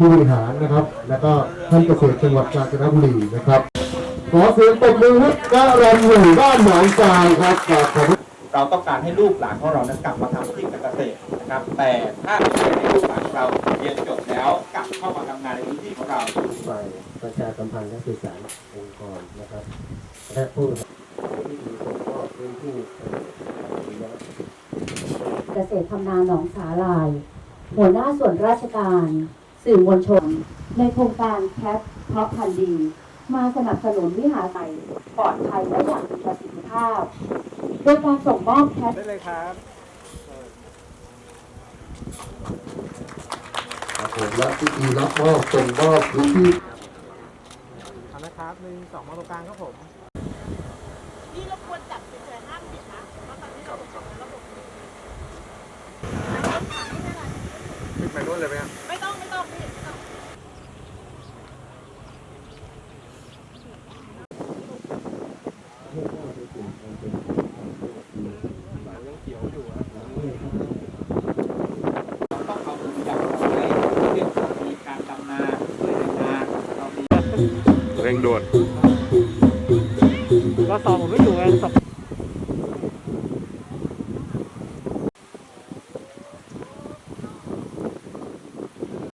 ผู้บริหารนะครับ และก็ท่านเกษตรจังหวัดกาญจนบุรีนะครับ ขอเสียงปรบมือให้กะรำหมู่บ้านหนองจานครับขอบพระเราต้องการให้ลูกหลานของเรานั้นกลับมาทำอาชีพการเกษตรนะครับ แต่ถ้าให้ลูกหลานเราเรียนจบแล้วกลับเข้ามาทำงานในพื้นที่ของเราฝ่ายประชาสัมพันธ์และสื่อสารองค์กรนะครับ และผู้ที่มีส่วนก็พื้นที่เอ่อเกษตรทำนาหนองสาลาย หัวหน้าส่วนราชการ สื่อมวลชน ในโครงการแคปเพราะพันธุ์ดี มาสนับสนุนวิหารไทยปลอดภัยและอย่างมีประสิทธิภาพ โดยการส่งมอบแคปได้เลยครับครับผมและพิธีรับมอบส่งมอบพื้นที่เอานะครับหนึ่งสองมาตรงกลางครับผมนี่รบกวนจับเฉยๆห้ามปิดนะเพราะตอนนี้เราส่งระบบขึ้นไปนู่นเลยไหมครับ ไม่ต้องไม่ต้องพี่ไม่ต้อง ต้องเอาทุกอย่างมาใช้เรื่องของมีการดำนาด้วยนา เร่งด่วนก็สอบผมไม่อยู่ไงสอบ